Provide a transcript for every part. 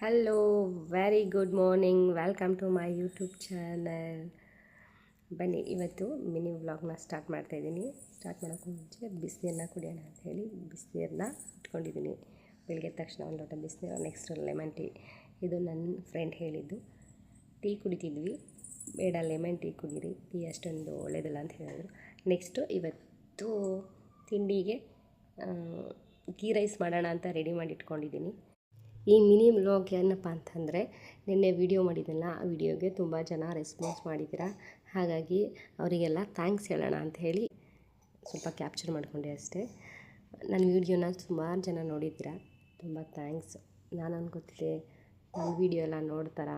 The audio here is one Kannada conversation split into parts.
Hello very good morning welcome to my YouTube channel ಬನ್ನಿ, ಇವತ್ತು ಮಿನಿ ವ್ಲಾಗ್ನ ಸ್ಟಾರ್ಟ್ ಮಾಡ್ತಾಯಿದ್ದೀನಿ ಸ್ಟಾರ್ಟ್ ಮಾಡೋಕ್ಕೂ ಮುಂಚೆ ಬಿಸಿನೀರನ್ನ ಕುಡಿಯೋಣ ಅಂತ ಹೇಳಿ ಬಿಸಿನೀರನ್ನ ಇಟ್ಕೊಂಡಿದ್ದೀನಿ. ಬೆಳಗ್ಗೆ ತಕ್ಷಣ ಒಂದು ಲೋಟ ಬಿಸಿನೀರು ನೆಕ್ಸ್ಟ್ ಲೆಮನ್ ಟೀ ಇದು ನನ್ನ ಫ್ರೆಂಡ್ ಹೇಳಿದ್ದು. ಟೀ ಕುಡಿತಿದ್ವಿ. ಬೇಡ ಲೆಮನ್ ಟೀ ಕುಡೀರಿ. ಟೀ ಅಷ್ಟೊಂದು ಒಳ್ಳೇದಿಲ್ಲ ಅಂತ ಹೇಳಿದ್ರು. ನೆಕ್ಸ್ಟು ಇವತ್ತು ತಿಂಡಿಗೆ ಗೀ ರೈಸ್ ಮಾಡೋಣ ಅಂತ ರೆಡಿ ಮಾಡಿ ಇಟ್ಕೊಂಡಿದ್ದೀನಿ. ಈ ಮಿನಿ ವ್ಲಾಗ್ ಏನಪ್ಪ ಅಂತಂದರೆ, ನಿನ್ನೆ ವಿಡಿಯೋ ಮಾಡಿದ್ದೆಲ್ಲ, ಆ ವಿಡಿಯೋಗೆ ತುಂಬ ಜನ ರೆಸ್ಪಾನ್ಸ್ ಮಾಡಿದ್ದೀರಾ? ಹಾಗಾಗಿ ಅವರಿಗೆಲ್ಲ ಥ್ಯಾಂಕ್ಸ್ ಹೇಳೋಣ ಅಂತ ಹೇಳಿ ಸ್ವಲ್ಪ ಕ್ಯಾಪ್ಚರ್ ಮಾಡಿಕೊಂಡೆ ಅಷ್ಟೇ. ನನ್ನ ವಿಡಿಯೋನ ಸುಮಾರು ಜನ ನೋಡಿದ್ದೀರಾ? ತುಂಬ ಥ್ಯಾಂಕ್ಸ್ ನಾನು ಅನ್ಕೋತಿದ್ದೆ, ನನ್ನ ವಿಡಿಯೋ ಎಲ್ಲ ನೋಡ್ತಾರಾ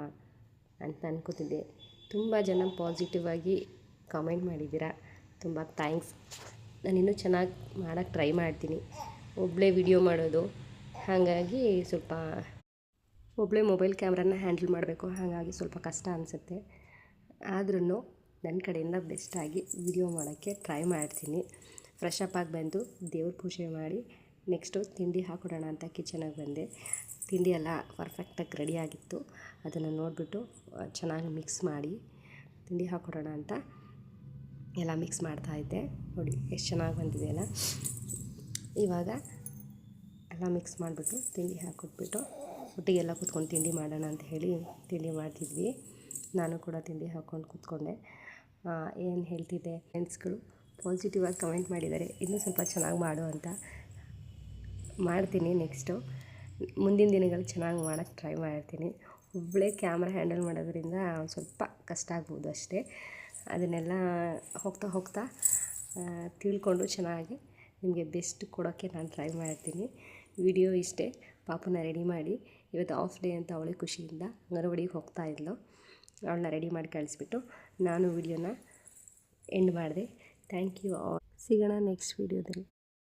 ಅಂತ ಅನ್ಕೋತಿದ್ದೆ. ತುಂಬ ಜನ ಪಾಸಿಟಿವ್ ಆಗಿ ಕಾಮೆಂಟ್ ಮಾಡಿದ್ದೀರಾ? ತುಂಬ ಥ್ಯಾಂಕ್ಸ್ ನಾನು ಇನ್ನೂ ಚೆನ್ನಾಗಿ ಮಾಡೋಕ್ಕೆ ಟ್ರೈ ಮಾಡ್ತೀನಿ. ಒಬ್ಬಳೇ ವಿಡಿಯೋ ಮಾಡೋದು ಹಾಗಾಗಿ ಸ್ವಲ್ಪ ಒಬ್ಬಳೇ ಮೊಬೈಲ್ ಕ್ಯಾಮ್ರಾನ ಹ್ಯಾಂಡಲ್ ಮಾಡಬೇಕು. ಹಾಗಾಗಿ ಸ್ವಲ್ಪ ಕಷ್ಟ ಅನಿಸುತ್ತೆ. ಆದ್ರೂ ನನ್ನ ಕಡೆಯಿಂದ ಬೆಸ್ಟಾಗಿ ವಿಡಿಯೋ ಮಾಡೋಕ್ಕೆ ಟ್ರೈ ಮಾಡ್ತೀನಿ. ಫ್ರೆಶ್ ಅಪ್ ಆಗಿ ಬಂದು ದೇವ್ರ ಪೂಜೆ ಮಾಡಿ ನೆಕ್ಸ್ಟು ತಿಂಡಿ ಹಾಕೊಡೋಣ ಅಂತ ಕಿಚನಾಗೆ ಬಂದೆ. ತಿಂಡಿ ಎಲ್ಲ ಪರ್ಫೆಕ್ಟಾಗಿ ರೆಡಿಯಾಗಿತ್ತು ಅದನ್ನು ನೋಡಿಬಿಟ್ಟು ಚೆನ್ನಾಗಿ ಮಿಕ್ಸ್ ಮಾಡಿ ತಿಂಡಿ ಹಾಕೊಡೋಣ ಅಂತ ಎಲ್ಲ ಮಿಕ್ಸ್ ಮಾಡ್ತಾಯಿದ್ದೆ ನೋಡಿ, ಎಷ್ಟು ಚೆನ್ನಾಗಿ ಬಂದಿದೆ ಅಲ್ಲ. ಇವಾಗ ಎಲ್ಲ ಮಿಕ್ಸ್ ಮಾಡಿಬಿಟ್ಟು ತಿಂಡಿ ಹಾಕ್ಕೊಟ್ಬಿಟ್ಟು ಒಟ್ಟಿಗೆಲ್ಲ ಕೂತ್ಕೊಂಡು ತಿಂಡಿ ಮಾಡೋಣ ಅಂತ ಹೇಳಿ ತಿಂಡಿ ಮಾಡ್ತಿದ್ವಿ. ನಾನು ಕೂಡ ತಿಂಡಿ ಹಾಕ್ಕೊಂಡು ಕೂತ್ಕೊಂಡೆ. ಏನು ಹೇಳ್ತಿದ್ದೆ? ಫ್ರೆಂಡ್ಸ್ಗಳು ಪಾಸಿಟಿವ್ ಆಗಿ ಕಮೆಂಟ್ ಮಾಡಿದ್ದಾರೆ. ಇನ್ನೂ ಸ್ವಲ್ಪ ಚೆನ್ನಾಗಿ ಮಾಡು ಅಂತ. ಮಾಡ್ತೀನಿ ನೆಕ್ಸ್ಟು ಮುಂದಿನ ದಿನಗಳು ಚೆನ್ನಾಗಿ ಮಾಡೋಕ್ಕೆ ಟ್ರೈ ಮಾಡ್ತೀನಿ. ಒಬ್ಬಳೇ ಕ್ಯಾಮ್ರಾ ಹ್ಯಾಂಡಲ್ ಮಾಡೋದ್ರಿಂದ ಸ್ವಲ್ಪ ಕಷ್ಟ ಆಗ್ಬೋದು ಅಷ್ಟೇ. ಅದನ್ನೆಲ್ಲ ಹೋಗ್ತಾ ಹೋಗ್ತಾ ತಿಳ್ಕೊಂಡು ಚೆನ್ನಾಗಿ ನಿಮಗೆ ಬೆಸ್ಟ್ ಕೊಡೋಕ್ಕೆ ನಾನು ಟ್ರೈ ಮಾಡ್ತೀನಿ. ವಿಡಿಯೋ ಇಷ್ಟೇ. ಪಾಪನ ರೆಡಿ ಮಾಡಿ. ಇವತ್ತು ಆಫ್ ಡೇ ಅಂತ ಅವಳೆ ಖುಷಿಯಿಂದ ಅಂಗನವಾಡಿಗೆ ಹೋಗ್ತಾ ಇದ್ಲು. ಅವಳನ್ನ ರೆಡಿ ಮಾಡಿ ಕಳಿಸ್ಬಿಟ್ಟು ನಾನು ವಿಡಿಯೋನ ಎಂಡ್ ಮಾಡಿದೆ. ಥ್ಯಾಂಕ್ ಯು ಸಿಗೋಣ ನೆಕ್ಸ್ಟ್ ವೀಡಿಯೋದಲ್ಲಿ.